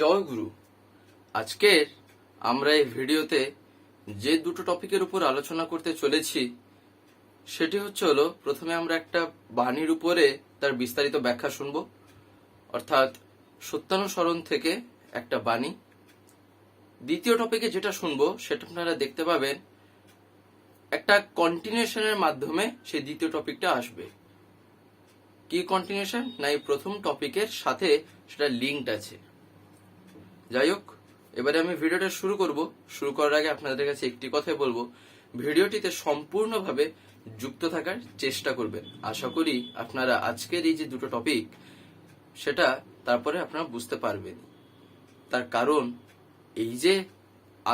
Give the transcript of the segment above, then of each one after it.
জয় গুরু আজকের আমরা এই ভিডিওতে যে দুটো টপিকের উপর আলোচনা করতে চলেছি, সেটি হচ্ছে হলো, প্রথমে আমরা একটা বাণীর উপরে তার বিস্তারিত ব্যাখ্যা শুনব। অর্থাৎ সত্যানুসরণ থেকে একটা বাণী। দ্বিতীয় টপিকে যেটা শুনব, সেটা আপনারা দেখতে পাবেন, একটা কন্টিনিউশনের মাধ্যমে সেই দ্বিতীয় টপিকটা আসবে। কি কন্টিনিউশন না, এই প্রথম টপিকের সাথে সেটা লিঙ্কড আছে। যাই হোক, এবারে আমি ভিডিওটা শুরু করব। শুরু করার আগে আপনাদের কাছে একটি কথাই বলব। ভিডিওটিতে সম্পূর্ণভাবে যুক্ত থাকার চেষ্টা করবেন। আশা করি আপনারা আজকের এই যে দুটো টপিক সেটা তারপরে আপনারা বুঝতে পারবেন। তার কারণ, এই যে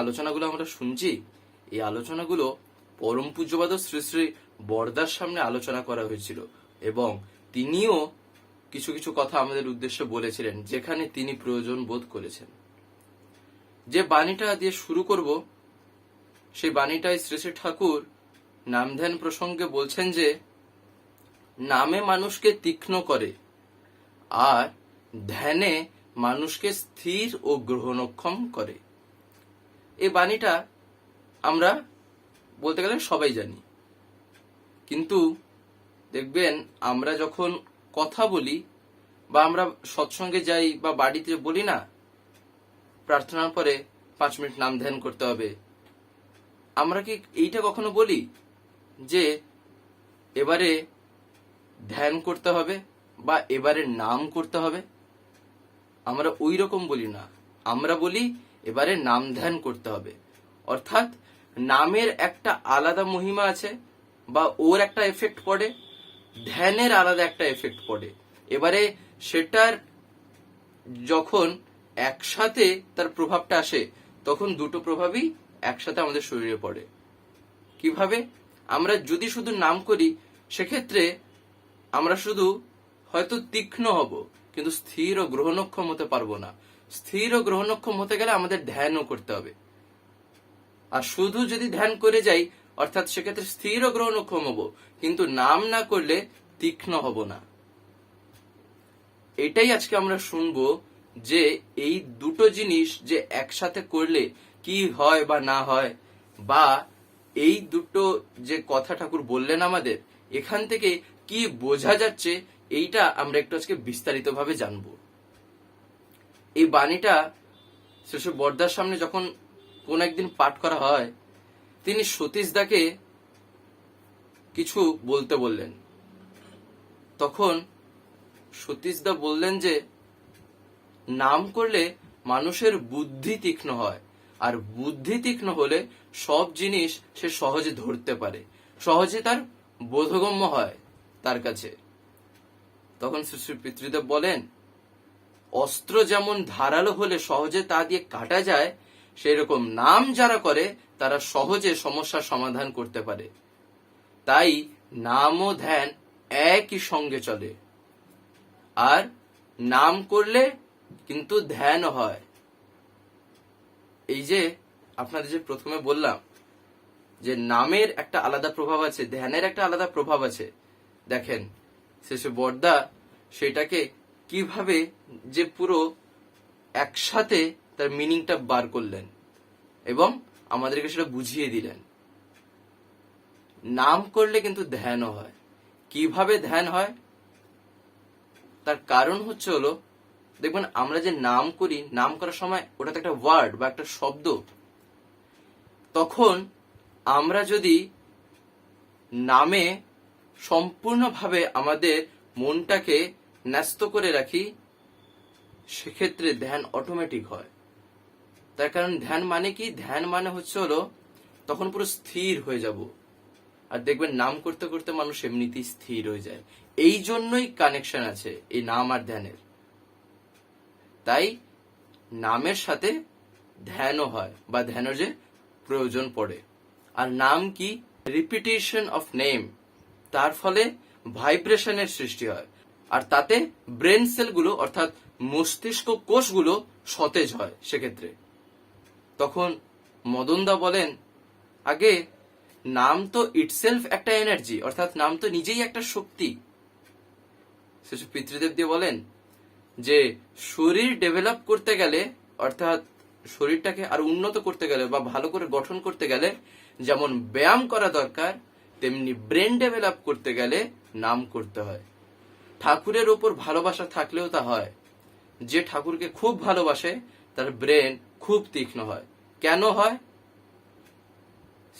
আলোচনাগুলো আমরা শুনছি, এই আলোচনাগুলো পরম পূজ্যবাদ শ্রী শ্রী বরদার সামনে আলোচনা করা হয়েছিল এবং তিনিও কিছু কিছু কথা আমাদের উদ্দেশ্যে বলেছিলেন, যেখানে তিনি প্রয়োজন বোধ করেছেন। যে বাণীটা দিয়ে শুরু করব, সেই বাণীটাই শ্রী শ্রী ঠাকুর নাম ধ্যান প্রসঙ্গে বলছেন যে, নামে মানুষকে তীক্ষ্ণ করে আর ধ্যানে মানুষকে স্থির ও গ্রহণক্ষম করে। এই বাণীটা আমরা বলতে গেলে সবাই জানি। কিন্তু দেখবেন, আমরা যখন কথা বলি বা আমরা সৎসঙ্গে যাই বা বাড়িতে বলি না প্রার্থনার পরে পাঁচ মিনিট নাম ধ্যান করতে হবে। আমরা কি এইটা কখনো বলি? যে এবারে ধ্যান করতে হবে বা এবারে নাম করতে হবে? আমরা ওই রকম বলি না। আমরা বলি এবারে নাম ধ্যান করতে হবে। অর্থাৎ নামের একটা আলাদা মহিমা আছে বা ওর একটা এফেক্ট পড়ে, ধ্যানের আলাদা একটা এফেক্ট পড়ে। এবারে সেটার যখন একসাথে তার প্রভাবটা আসে, তখন দুটো প্রভাবই একসাথে আমাদের শরীরে পড়ে। কীভাবে? আমরা যদি শুধু নাম করি, সেক্ষেত্রে আমরা শুধু হয়তো তীক্ষ্ণ হব, কিন্তু স্থির ও গ্রহণক্ষম হতে পারব না। স্থির ও গ্রহণক্ষম হতে গেলে আমাদের ধ্যানও করতে হবে। আর শুধু যদি ধ্যান করে যাই, অর্থাৎ সেক্ষেত্রে স্থির ও গ্রহণক্ষম হব, কিন্তু নাম না করলে তীক্ষ্ণ হব না। এটাই আজকে আমরা শুনব যে এই দুটো জিনিস যে একসাথে করলে কি হয় বা না হয়, বা এই দুটো যে কথা ঠাকুর বললেন আমাদের, এখান থেকে কি বোঝা যাচ্ছে এইটা আমরা একটু আজকে বিস্তারিতভাবে জানব। এই বাণীটা শেষে বর্দার সামনে যখন কোন একদিন পাঠ করা হয়, তিনি সতীশদাকে কিছু বলতে বললেন। তখন সতীশদা বললেন যে নাম করলে মানুষের বুদ্ধি তীক্ষ্ণ হয়, আর বুদ্ধি তীক্ষ্ণ হলে সব জিনিস সে সহজে ধরতে পারে। সহজে তার বোধগম্য হয় তার কাছে। তখন শ্রী পিতৃদেব বলেন, অস্ত্র যেমন ধারালো হলে সহজে তা দিয়ে কাটা যায়, সেরকম নাম যারা করে, তারা সহজে সমস্যার সমাধান করতে পারে। তাই নাম ও ধ্যান একই সঙ্গে চলে। আর নাম করলে কিন্তু ধ্যান হয়। এই যে আপনাদের যে প্রথমে বললাম যে নামের একটা আলাদা প্রভাব আছে, ধ্যানের একটা আলাদা প্রভাব আছে। দেখেন, শেষে বর্দা সেটাকে কীভাবে যে পুরো একসাথে তার মিনিংটা বার করলেন এবং আমাদেরকে সেটা বুঝিয়ে দিলেন। নাম করলে কিন্তু ধ্যানও হয়। কীভাবে ধ্যান হয়? তার কারণ হচ্ছে হলো দেখবেন আমরা যে নাম করি, নাম করার সময় ওটাতে একটা ওয়ার্ড বা একটা শব্দ। তখন আমরা যদি নামে সম্পূর্ণভাবে আমাদের মনটাকে ন্যস্ত করে রাখি, সেক্ষেত্রে ধ্যান অটোমেটিক হয়। তার কারণ ধ্যান মানে কি? ধ্যান মানে হচ্ছে হলো তখন পুরো স্থির হয়ে যাব। আর দেখবেন নাম করতে করতে মানুষ এমনিতেই স্থির হয়ে যায়। এই জন্যই কানেকশন আছে, এই নাম আর ধ্যানের। তাই নামের সাথে ধ্যানও হয়, বা ধ্যানের যে প্রয়োজন পড়ে। আর নাম কি? রিপিটেশন অফ নেম তার ফলে ভাইব্রেশনের সৃষ্টি হয়। আর তাতে ব্রেন সেলগুলো অর্থাৎ মস্তিষ্ক কোষগুলো সতেজ হয় সেক্ষেত্রে। তখন মদনদা বলেন, আগে নাম তো ইটসেলফ একটা এনার্জি অর্থাৎ নাম তো নিজেই একটা শক্তি। শেষে পিতৃদেব দিয়ে বলেন যে শরীর ডেভেলপ করতে গেলে, অর্থাৎ শরীরটাকে আরও উন্নত করতে গেলে বা ভালো করে গঠন করতে গেলে, যেমন ব্যায়াম করা দরকার, তেমনি ব্রেন ডেভেলপ করতে গেলে নাম করতে হয়। ঠাকুরের ওপর ভালোবাসা থাকলেও তা হয়। যে ঠাকুরকে খুব ভালোবাসে, তার ব্রেন খুব তীক্ষ্ণ হয়। কেন হয়?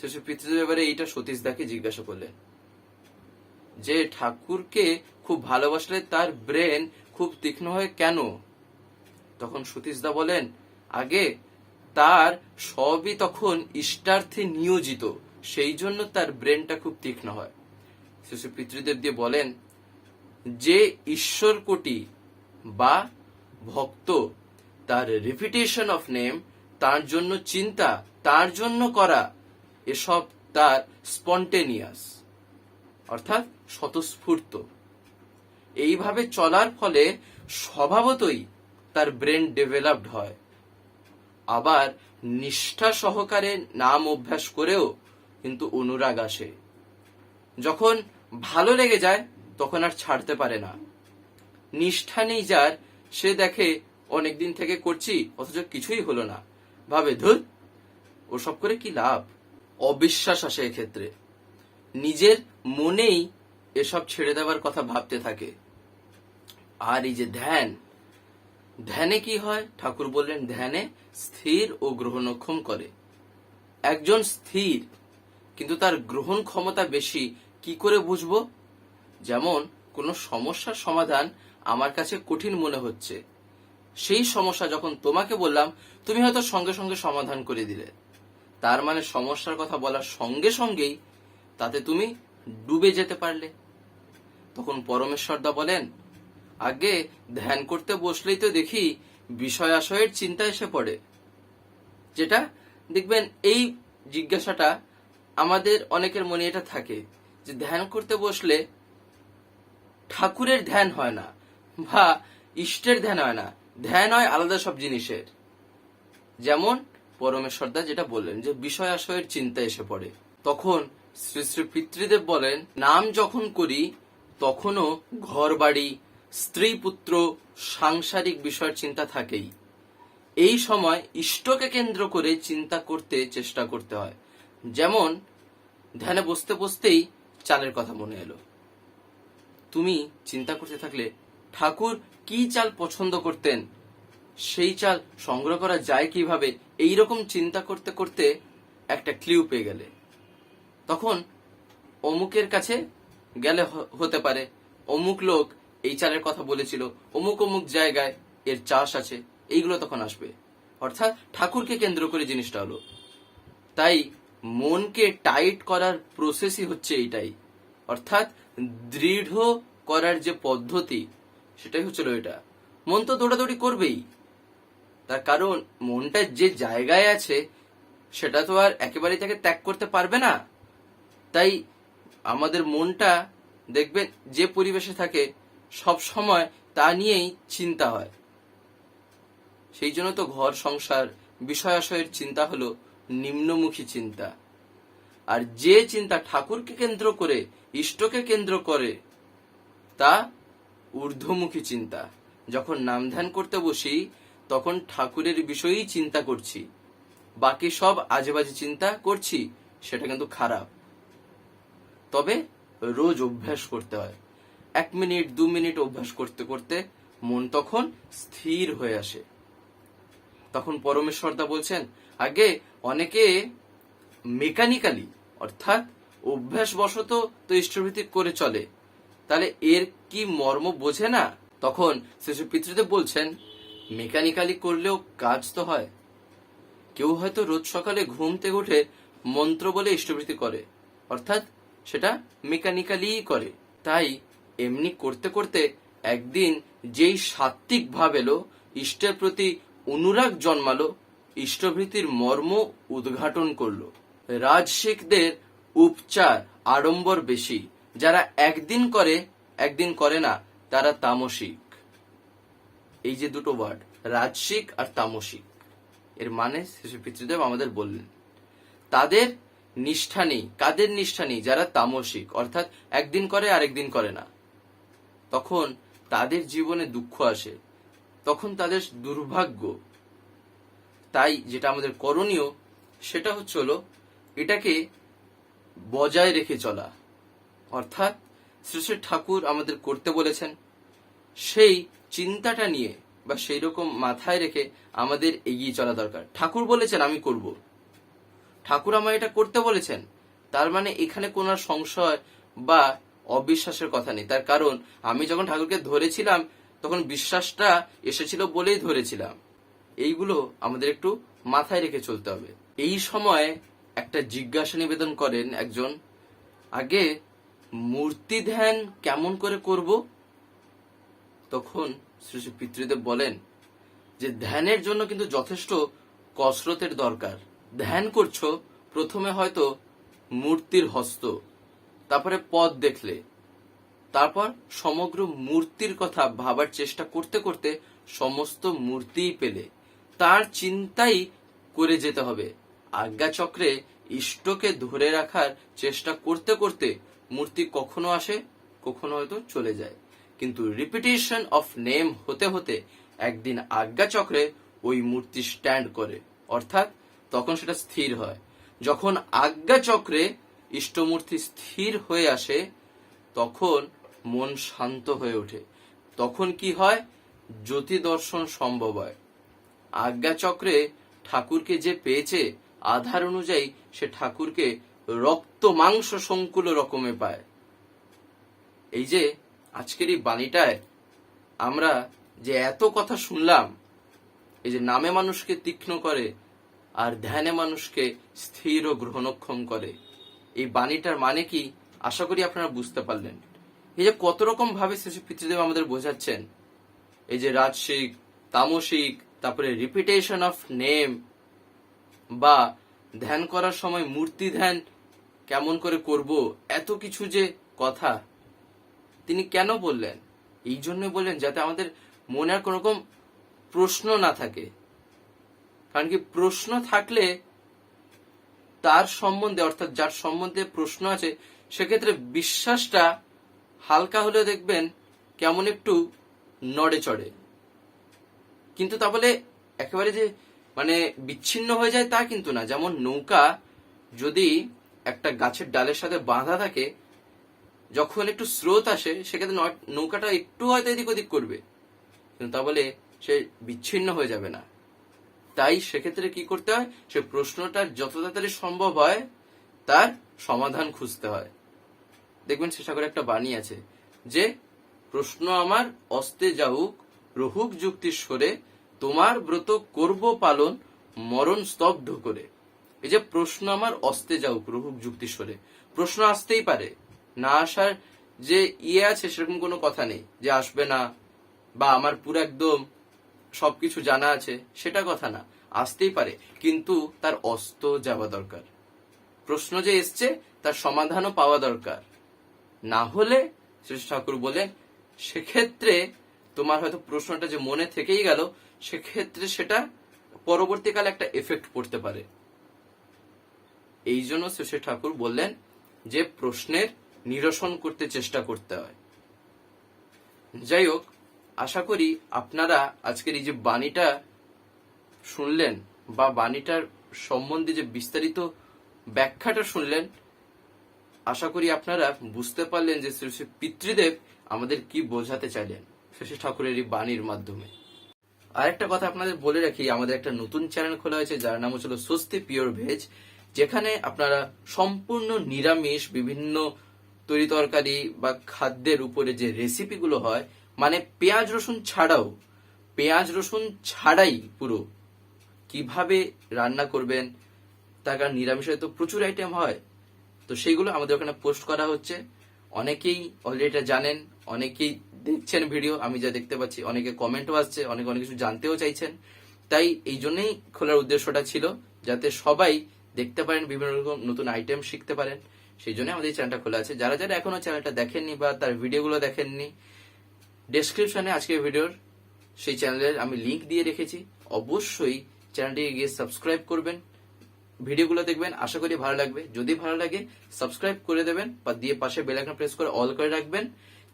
শেষে পিতৃদেব এবারে এইটা সতীশ দাকে জিজ্ঞাসা করলেন। যে ঠাকুরকে খুব ভালোবাসলে তার ব্রেন খুব তীক্ষ্ণ হয়, কেন? তখন সতীশদা বলেন, আগে তার সবই তখন ইষ্টার্থে নিয়োজিত, সেই জন্য তার ব্রেনটা খুব তীক্ষ্ণ হয়। শিশু পিতৃদেব দিয়ে বলেন, যে ঈশ্বর কোটি বা ভক্ত, তার রিপিটেশন অফ নেম তার জন্য চিন্তা, তার জন্য করা, এসব তার স্পন্টেনিয়াস অর্থাৎ স্বতঃস্ফূর্ত। এইভাবে চলার ফলে স্বভাবতই তার ব্রেন ডেভেলপড হয়। আবার নিষ্ঠা সহকারে নাম অভ্যাস করেও কিন্তু অনুরাগ আসে। যখন ভালো লেগে যায়, তখন আর ছাড়তে পারে না। নিষ্ঠা নেই যার, সে দেখে, অনেকদিন থেকে করছি, অথচ কিছুই হলো না। ভাবে, ধুর, ওসব করে কি লাভ? অবিশ্বাস আসে এক্ষেত্রে। নিজের মনেই এসব ছেড়ে দেওয়ার কথা ভাবতে থাকে। আর এই যে ধ্যান, ধ্যানে কি হয়? ঠাকুর বললেন, ধ্যানে স্থির ও গ্রহণক্ষম করে। একজন স্থির, কিন্তু তার গ্রহণ ক্ষমতা বেশি, কি করে বুঝব? যেমন, কোনো সমস্যার সমাধান আমার কাছে কঠিন মনে হচ্ছে। সেই সমস্যা যখন তোমাকে বললাম, তুমি হয়তো সঙ্গে সঙ্গে সমাধান করে দিলে। তার মানে সমস্যার কথা বলার সঙ্গে সঙ্গেই তাতে তুমি ডুবে যেতে পারলে। তখন পরমেশ্বরদা বলেন আগে ধ্যান করতে বসলেই তো দেখি বিষয় আশয়ের চিন্তা এসে পড়ে। যেটা দেখবেন এই জিজ্ঞাসাটা আমাদের অনেকের মনে এটা থাকে যে ধ্যান করতে বসলে ঠাকুরের ধ্যান হয় না বা ইষ্টের ধ্যান হয় না। ধ্যান হয় আলাদা সব জিনিসের। যেমন পরমেশ্বরদা যেটা বললেন যে বিষয় আশয়ের চিন্তা এসে পড়ে। তখন শ্রী শ্রী পিতৃদেব বলেন, নাম যখন করি, তখনও ঘর বাড়ি স্ত্রী পুত্র সাংসারিক বিষয়ের চিন্তা থাকেই। এই সময় ইষ্টকে কেন্দ্র করে চিন্তা করতে চেষ্টা করতে হয়। যেমন, ধ্যানে বসতে বসতেই চালের কথা মনে এলো। তুমি চিন্তা করতে থাকলে, ঠাকুর কি চাল পছন্দ করতেন? সেই চাল সংগ্রহ করা যায় কীভাবে? এই রকম চিন্তা করতে করতে একটা ক্লিউ পেয়ে গেলে। তখন অমুকের কাছে গেলে হতে পারে। অমুক লোক এই চালের কথা বলেছিল, অমুক অমুক জায়গায় এর চাষ আছে, এইগুলো তখন আসবে। অর্থাৎ ঠাকুরকে কেন্দ্র করে জিনিসটা হলো। তাই মনকে টাইট করার প্রসেসই হচ্ছে এইটাই। অর্থাৎ দৃঢ় করার যে পদ্ধতি, সেটাই হচ্ছিল এটা। মন তো দৌড়াদৌড়ি করবেই। তার কারণ, মনটা যে জায়গায় আছে, সেটা তো আর একেবারেই তাকে ত্যাগ করতে পারবে না। তাই আমাদের মনটা, দেখবেন, যে পরিবেশে থাকে সব সময় তা নিয়েই চিন্তা হয়। সেই জন্য তো ঘর সংসার বিষয় আশয়ের চিন্তা হলো নিম্নমুখী চিন্তা। আর যে চিন্তা ঠাকুরকে কেন্দ্র করে, ইষ্টকে কেন্দ্র করে, তা ঊর্ধ্বমুখী চিন্তা। যখন নাম ধ্যান করতে বসি, তখন ঠাকুরের বিষয়েই চিন্তা করছি। বাকি সব আজেবাজে চিন্তা করছি, সেটা কিন্তু খারাপ। তবে রোজ অভ্যাস করতে হয়। এক মিনিট, দু মিনিট অভ্যাস করতে করতে মন তখন স্থির হয়ে আসে। তখন পরমেশ্বরদা বলছেন, আগে অনেকে মেকানিক্যালি, অর্থাৎ অভ্যাসবশত তো ইষ্টভৃতি করে চলে, তাহলে এর কি মর্ম বোঝে না? তখন শিশু পিতৃদেব বলছেন, মেকানিক্যালি করলেও কাজ তো হয়। কেউ হয়তো রোজ সকালে ঘুম থেকে উঠে মন্ত্র বলে ইষ্টভৃতি করে, অর্থাৎ সেটা মেকানিক্যালি করে। তাই এমনি করতে করতে একদিন যেই সাত্বিক ভাব এলো, ইষ্টের প্রতি অনুরাগ জন্মালো, ইষ্টভৃতির মর্ম উদ্ঘাটন করল। রাজশিকদের উপচার আড়ম্বর বেশি। যারা একদিন করে একদিন করে না, তারা তামসিক। এই যে দুটো ওয়ার্ড রাজসিক আর তামসিক। এর মানে শিশু পিতৃদেব আমাদের বললেন, তাদের নিষ্ঠা নেই, কাদের নিষ্ঠা নেই? যারা তামসিক, অর্থাৎ একদিন করে, আরেকদিন করে না। তখন তাদের জীবনে দুঃখ আসে। তখন তাদের দুর্ভাগ্য। তাই যেটা আমাদের করণীয়, সেটা হচ্ছে হলো এটাকে বজায় রেখে চলা। অর্থাৎ শ্রী ঠাকুর আমাদের করতে বলেছেন, সেই চিন্তাটা নিয়ে বা সেই রকম মাথায় রেখে আমাদের এগিয়ে চলা দরকার। ঠাকুর বলেছেন, আমি করব। ঠাকুর আমায় এটা করতে বলেছেন, তার মানে এখানে কোনো সংশয় বা অবিশ্বাসের কথা নেই। তার কারণ, আমি যখন ঠাকুরকে ধরেছিলাম, তখন বিশ্বাসটা এসেছিল বলেই ধরেছিলাম। এইগুলো আমাদের একটু মাথায় রেখে চলতে হবে। এই সময় একটা জিজ্ঞাসা নিবেদন করেন একজন, আগে মূর্তি ধ্যান কেমন করে করব? তখন শ্রী শ্রী পিতৃদেব বলেন, যে ধ্যানের জন্য কিন্তু যথেষ্ট কসরতের দরকার। ধ্যান করছ, প্রথমে হয়তো মূর্তির হস্ত। তারপরে পদ দেখলে। তারপর সমগ্র মূর্তির কথা ভাবার চেষ্টা করতে করতে সমস্ত মূর্তিই পেলে। তার চিন্তাই করে যেতে হবে। আজ্ঞাচক্রে ইষ্টকে ধরে রাখার চেষ্টা করতে করতে মূর্তি কখনো আসে, কখনো হয়তো চলে যায়। কিন্তু রিপিটেশন অফ নেম হতে হতে একদিন আজ্ঞাচক্রে ওই মূর্তি স্ট্যান্ড করে। অর্থাৎ তখন সেটা স্থির হয়। যখন আজ্ঞাচক্রে ইষ্টমূর্তি স্থির হয়ে আসে, তখন মন শান্ত হয়ে ওঠে। তখন কি হয়? জ্যোতি দর্শন সম্ভব হয়। আজ্ঞাচক্রে ঠাকুরকে যে পেয়েছে, আধার অনুযায়ী সে ঠাকুরকে রক্ত মাংস সংকুল রকমে পায়। এই যে, আজকের এই বাণীটায় আমরা যে এত কথা শুনলাম, এই যে নামে মানুষকে তীক্ষ্ণ করে আর ধ্যানে মানুষকে স্থির ও গ্রহণক্ষম করে এই বাণীটার মানে কি? আশা করি আপনারা বুঝতে পারলেন। এই যে কত রকম ভাবে পিতৃদেব আমাদের বোঝাচ্ছেন, এই যে রাজসিক তামসিক, তারপরে রিপিটেশন অফ নেম বা ধ্যান করার সময় মূর্তি ধ্যান কেমন করে করব, এত কিছু যে কথা, তিনি কেন বললেন? এই জন্য বললেন যাতে আমাদের মনে আর কোনো রকম প্রশ্ন না থাকে। কারণ কি প্রশ্ন থাকলে তার সম্বন্ধে, অর্থাৎ যার সম্বন্ধে প্রশ্ন আছে, সেক্ষেত্রে বিশ্বাসটা হালকা হলেও দেখবেন কেমন একটু নড়ে চড়ে। কিন্তু তা বলে একেবারে যে মানে বিচ্ছিন্ন হয়ে যায় তা কিন্তু না। যেমন নৌকা যদি একটা গাছের ডালের সাথে বাঁধা থাকে, যখন একটু স্রোত আসে, সেক্ষেত্রে নৌকাটা একটু হয়তো এদিক ওদিক করবে। কিন্তু তা বলে সে বিচ্ছিন্ন হয়ে যাবে না। তাই সেক্ষেত্রে কি করতে হয়? সে প্রশ্নটার যত তাড়াতাড়ি সম্ভব হয়, তার সমাধান খুঁজতে হয়। দেখবেন শেষা করে একটা বাণী আছে যে, প্রশ্ন আমার অস্তে যাহুক রহুক যুক্তির সরে তোমার ব্রত করব পালন, মরণ স্তব্ধ করে। এই যে প্রশ্ন আমার অস্তে যাউক, রহুক যুক্তি সরে প্রশ্ন আসতেই পারে। না আসার যে ইয়ে আছে সেরকম কোনো কথা নেই যে আসবে না বা আমার পুরো একদম সবকিছু জানা আছে, সেটা কথা না। আসতেই পারে, কিন্তু তার অস্ত যাওয়া দরকার। প্রশ্ন যে এসছে, তার সমাধানও পাওয়া দরকার। না হলে শ্রী ঠাকুর বলেন সেক্ষেত্রে তোমার হয়তো প্রশ্নটা যে মনে থেকেই গেল, সেক্ষেত্রে সেটা পরবর্তীকালে একটা এফেক্ট পড়তে পারে। এই জন্য শ্রী ঠাকুর বললেন যে প্রশ্নের নিরসন করতে চেষ্টা করতে হয়। যাই হোক আশা করি আপনারা আজকের এই যে বাণীটা শুনলেন বা বাণীটার সম্বন্ধে যে বিস্তারিত ব্যাখ্যাটা শুনলেন, আশা করি আপনারা বুঝতে পারলেন যে শ্রী শ্রী পিতৃদেব আমাদের কি বোঝাতে চাইলেন শ্রী ঠাকুরের এই বাণীর মাধ্যমে। আরেকটা কথা আপনাদের বলে রাখি, আমাদের একটা নতুন চ্যানেল খোলা হয়েছে, যার নাম হচ্ছিল স্বস্তি পিওর ভেজ, যেখানে আপনারা সম্পূর্ণ নিরামিষ, বিভিন্ন তরি তরকারি বা খাদ্যের উপরে যে রেসিপিগুলো হয় মানে পেঁয়াজ, রসুন ছাড়াও, পেঁয়াজ, রসুন ছাড়াই পুরো। কীভাবে রান্না করবেন, তার কারণ নিরামিষে তো প্রচুর আইটেম হয়। তো সেইগুলো আমাদের ওখানে পোস্ট করা হচ্ছে। অনেকেই অলরেডি এটা জানেন, অনেকেই দেখছেন ভিডিও আমি যা দেখতে পাচ্ছি, অনেকে কমেন্টও আসছে, অনেকে অনেক কিছু জানতেও চাইছেন। তাই এই জন্যই খোলার উদ্দেশ্যটা ছিল, যাতে সবাই দেখতে পারেন, বিভিন্ন রকম নতুন আইটেম শিখতে পারেন। সেই জন্য আমাদের চ্যানেলটা খোলা আছে। যারা যারা এখনও চ্যানেলটা দেখেননি বা তার ভিডিওগুলো দেখেননি ডেসক্রিপশনে আজকের ভিডিওর সেই চ্যানেলের আমি লিংক দিয়ে রেখেছি। অবশ্যই চ্যানেলটিকে গিয়ে সাবস্ক্রাইব করবেন। ভিডিওগুলো দেখবেন, আশা করি ভালো লাগবে। যদি ভালো লাগে সাবস্ক্রাইব করে দেবেন বা দিয়ে পাশে বেল আইকন প্রেস করে অল করে রাখবেন।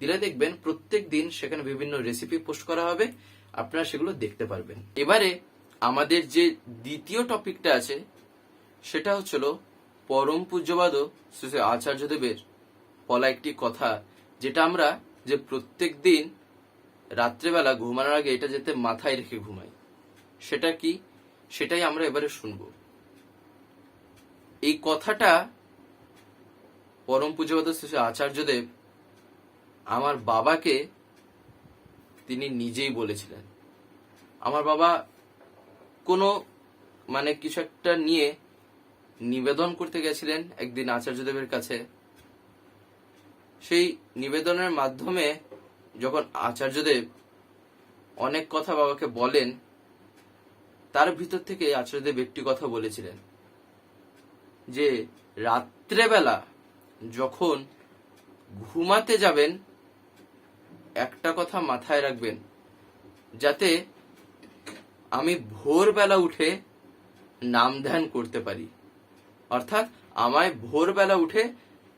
দিলে দেখবেন প্রত্যেক দিন সেখানে বিভিন্ন রেসিপি পোস্ট করা হবে। আপনারা সেগুলো দেখতে পারবেন। এবারে আমাদের যে দ্বিতীয় টপিকটা আছে, সেটা হচ্ছিল পরম পূজ্যবাদ আচার্যদেবের বলা একটি কথা, যেটা আমরা যে প্রত্যেক দিন রাত্রেবেলা ঘুমানোর আগে এটা যাতে মাথায় রেখে ঘুমাই। সেটা কি? সেটাই আমরা এবারে শুনব। এই কথাটা পরম পূজ্যবাদ শ্রী শ্রী আচার্যদেব আমার বাবাকে তিনি নিজেই বলেছিলেন। আমার বাবা কোনো মানে কিছু একটা নিয়ে নিবেদন করতে গেছিলেন একদিন আচার্যদেবের কাছে। সেই নিবেদনের মাধ্যমে যখন আচার্যদেব অনেক কথা বাবাকে বলেন, তার ভিতর থেকে আচার্যদেব একটি কথা বলেছিলেন, যে রাত্রেবেলা যখন ঘুমাতে যাবেন, একটা কথা মাথায় রাখবেন, যাতে আমি ভোরবেলা উঠে নাম ধ্যান করতে পারি। অর্থাৎ আমায় ভোরবেলা উঠে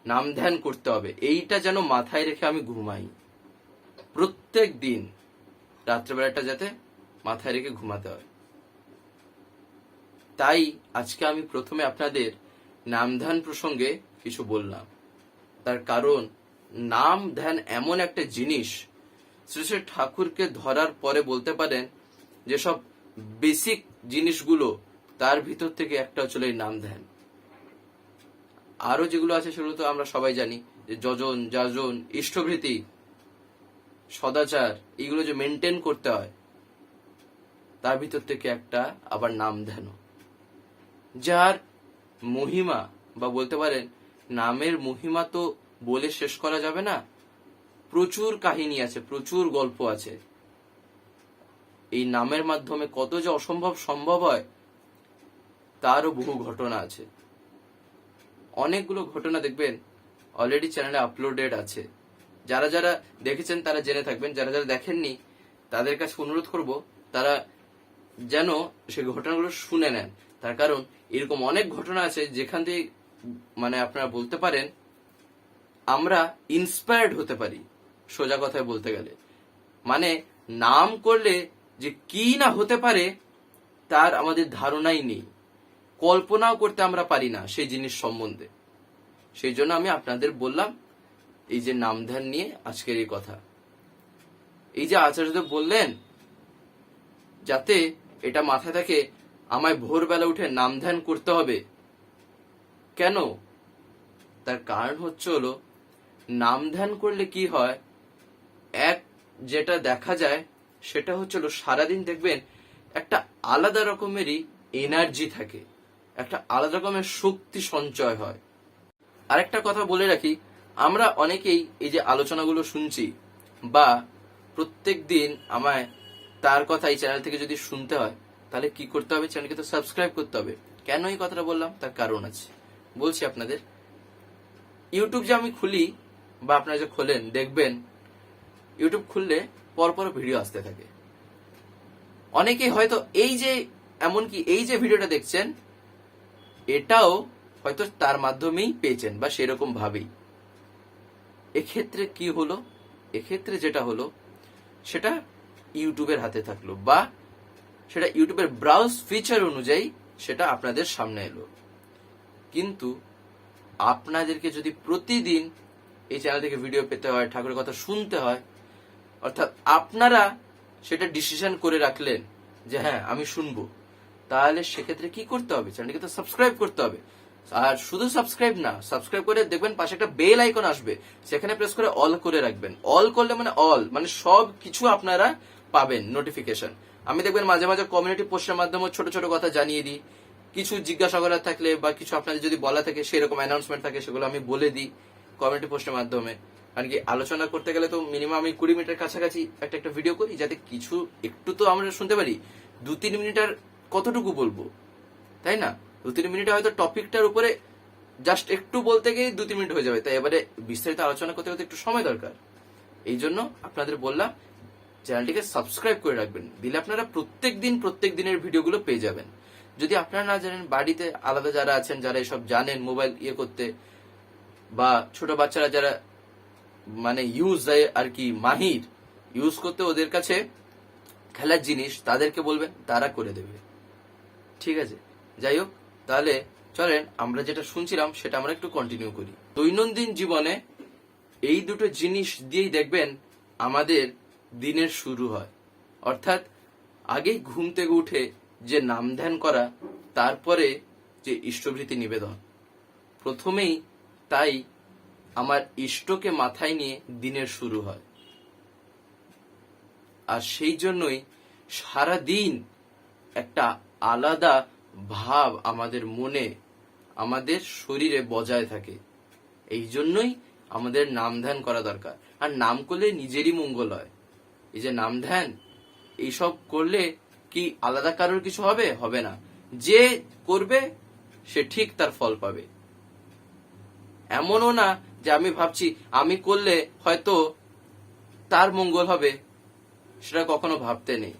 নাম ধ্যান করতে হবে। এইটা যেন মাথায় রেখে আমি ঘুমাই। প্রত্যেক দিন রাত্রেবেলাটা যাতে মাথায় রেখে ঘুমাতে হয়। তাই আজকে আমি প্রথমে আপনাদের নাম ধ্যান প্রসঙ্গে কিছু বললাম। তার কারণ, নাম ধ্যান এমন একটা জিনিস, শ্রী শ্রী ঠাকুরকে ধরার পরে বলতে পারেন যেসব বেসিক জিনিসগুলো তার ভিতর থেকে একটা এই নাম ধ্যান। আরও যেগুলো আছে সেগুলো তো আমরা সবাই জানি, যে যজন, যাজন, ইষ্টভৃতি সদাচার, এগুলো যে মেনটেন করতে হয়, তার ভিতর থেকে একটা আবার নাম ধ্যান। যার মহিমা, বা বলতে পারেন, নামের মহিমা তো বলে শেষ করা যাবে না, প্রচুর কাহিনী আছে, প্রচুর গল্প আছে। এই নামের মাধ্যমে কত যে অসম্ভব সম্ভব হয়, তারও বহু ঘটনা আছে। অনেকগুলো ঘটনা দেখবেন অলরেডি চ্যানেলে আপলোডেড আছে। যারা যারা দেখেছেন তারা জেনে থাকবেন, যারা যারা দেখেননি, তাদের কাছে অনুরোধ করব, তারা যেন সেই ঘটনাগুলো শুনে নেন। তার কারণ এরকম অনেক ঘটনা আছে যেখান থেকে মানে আপনারা বলতে পারেন, আমরা ইন্সপায়ার্ড হতে পারি সোজা কথায় বলতে গেলে। মানে নাম করলে যে কি না হতে পারে, তার আমাদের ধারণাই নেই। কল্পনাও করতে আমরা পারি না সেই জিনিস সম্বন্ধে। সেই জন্য আমি আপনাদের বললাম এই যে নাম ধ্যান নিয়ে আজকের এই কথা। এই যে আচার্যদেব বললেন, যাতে এটা মাথায় থাকে, আমায় ভোরবেলা উঠে নাম ধ্যান করতে হবে। কেন? তার কারণ হচ্ছে হলো নাম ধ্যান করলে কি হয়? এক, যেটা দেখা যায়, সেটা হচ্ছে হলো সারাদিন দেখবেন একটা আলাদা রকমেরই এনার্জি থাকে। একটা আলাদা রকমের শক্তি সঞ্চয় হয়। আরেকটা কথা বলে রাখি আমরা অনেকেই এই যে আলোচনাগুলো শুনছি বা প্রত্যেক দিন আমায় তার কথা এই চ্যানেল থেকে যদি শুনতে হয়, তাহলে কি করতে হবে? চ্যানেলকে তো সাবস্ক্রাইব করতে হবে। কেন এই কথাটা বললাম? তার কারণ আছে। বলছি আপনাদের ইউটিউব যে আমি খুলি বা আপনারা যে খোলেন, দেখবেন ইউটিউব খুললে পরপর ভিডিও আসতে থাকে। অনেকেই হয়তো এই যে, এমনকি এই যে ভিডিওটা দেখছেন, এটাও হয়তো তার মাধ্যমেই পেয়েছেন বা সেরকম ভাবেই। এক্ষেত্রে কি হলো? এক্ষেত্রে যেটা হলো, সেটা ইউটিউবের হাতে থাকল বা সেটা ইউটিউবের ব্রাউজ ফিচার অনুযায়ী সেটা আপনাদের সামনে এলো। কিন্তু আপনাদেরকে যদি প্রতিদিন এই চ্যানেল থেকে ভিডিও পেতে হয়, ঠাকুরের কথা শুনতে হয়, অর্থাৎ আপনারা সেটা ডিসিশন করে রাখলেন যে হ্যাঁ আমি শুনব, তাহলে সেক্ষেত্রে কি করতে হবে? চ্যানেলকে তো সাবস্ক্রাইব করতে হবে। আর শুধু সাবস্ক্রাইব না সাবস্ক্রাইব করে দেখবেন পাশে একটা বেল আইকন আসবে, সেখানে প্রেস করে অল করে রাখবেন। অল করলে মানে অল মানে সব কিছু আপনারা পাবেন নোটিফিকেশন আমি দেখবেন মাঝে মাঝে কমিউনিটি পোস্টের মাধ্যমে ছোট ছোট কথা জানিয়ে দিই। কিছু জিজ্ঞাসা করার থাকলে বা কিছু আপনাদের যদি বলা থাকে, সেরকম অ্যানাউন্সমেন্ট থাকে, সেগুলো আমি বলে দিই কমিউনিটি পোস্টের মাধ্যমে। কারণ কি আলোচনা করতে গেলে তো মিনিমাম আমি কুড়ি মিনিটের কাছাকাছি একটা একটা ভিডিও করি, যাতে কিছু একটু তো আমরা শুনতে পারি। দু তিন মিনিটের কতটুকু বলব? তাই না? দু তিন মিনিটে হয়তো টপিকটার উপরে জাস্ট একটু বলতে গিয়ে দু তিন মিনিট হয়ে যাবে। তাই এবারে বিস্তারিত আলোচনা করতে করতে একটু সময় দরকার। এই জন্য আপনাদের বললাম, চ্যানেলটিকে সাবস্ক্রাইব করে রাখবেন। দিলে আপনারা প্রত্যেক দিন, প্রত্যেক দিনের ভিডিওগুলো পেয়ে যাবেন। যদি আপনারা না জানেন, বাড়িতে আলাদা যারা আছেন, যারা এসব জানেন মোবাইল ইয়ে করতে, বা ছোট বাচ্চারা যারা মানে ইউজ আর কি, মাহির ইউজ করতে ওদের কাছে খেলার জিনিস তাদেরকে বলবেন, তারা করে দেবে। ঠিক আছে? যাই হোক তাহলে চলেন আমরা যেটা শুনছিলাম সেটা আমরা একটু কন্টিনিউ করি। দৈনন্দিন জীবনে এই দুটো জিনিস দিয়েই দেখবেন আমাদের দিনের শুরু হয়। অর্থাৎ আগেই ঘুম থেকে উঠে যে নাম ধ্যান করা, তারপরে যে ইষ্টভৃতি নিবেদন। প্রথমেই তাই আমার ইষ্টকে মাথায় নিয়ে দিনের শুরু হয়। আর সেই জন্যই সারা দিন একটা আলাদা ভাব আমাদের মনে, আমাদের শরীরে বজায় থাকে। এই জন্যই আমাদের নাম ধ্যান করা দরকার। আর নাম করলে নিজেরই মঙ্গল হয়। এই যে নাম ধ্যান এইসব করলে কি আলাদা কারোর কিছু হবে? হবে না। যে করবে, সে ঠিক তার ফল পাবে। এমনও না যে আমি ভাবছি, আমি করলে হয়তো তার মঙ্গল হবে, সেটা কখনো ভাবতে নেই।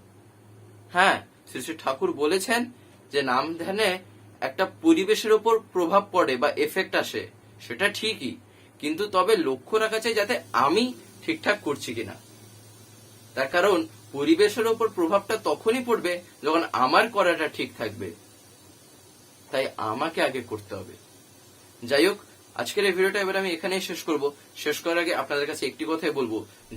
হ্যাঁ শ্রী শ্রী ঠাকুর বলেছেন যে নাম ধ্যানে একটা পরিবেশের ওপর প্রভাব পড়ে বা এফেক্ট আসে, সেটা ঠিকই। কিন্তু তবে লক্ষ্য রাখা চাই যাতে আমি ঠিকঠাক করছি কিনা। তার কারণ, পরিবেশের ওপর প্রভাবটা তখনই পড়বে যখন আমার করাটা ঠিক থাকবে। তাই আমাকে আগে করতে হবে। যাই হোক আজকের এই ভিডিওটা এবার আমি এখানেই শেষ করব। শেষ করার আগে আপনাদের কাছে একটি কথাই বলব।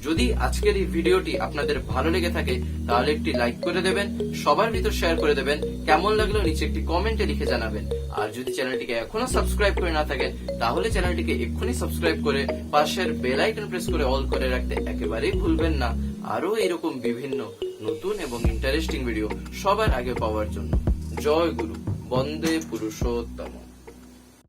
যদি আজকের এই ভিডিওটি আপনাদের ভালো লেগে থাকে, তাহলে একটি লাইক করে দেবেন, সবার ভিতর শেয়ার করে দেবেন, কেমন লাগল নিচে একটি কমেন্টে লিখে জানাবেন। আর যদি চ্যানেলটিকে এখনও সাবস্ক্রাইব করে না থাকেন, তাহলে চ্যানেলটিকে এক্ষুনি সাবস্ক্রাইব করে পাশের বেল আইকন প্রেস করে অল করে রাখতে একেবারেই ভুলবেন না। আরও এরকম বিভিন্ন নতুন এবং ইন্টারেস্টিং ভিডিও সবার আগে পাওয়ার জন্য। জয় গুরু, বন্দে পুরুষোত্তম।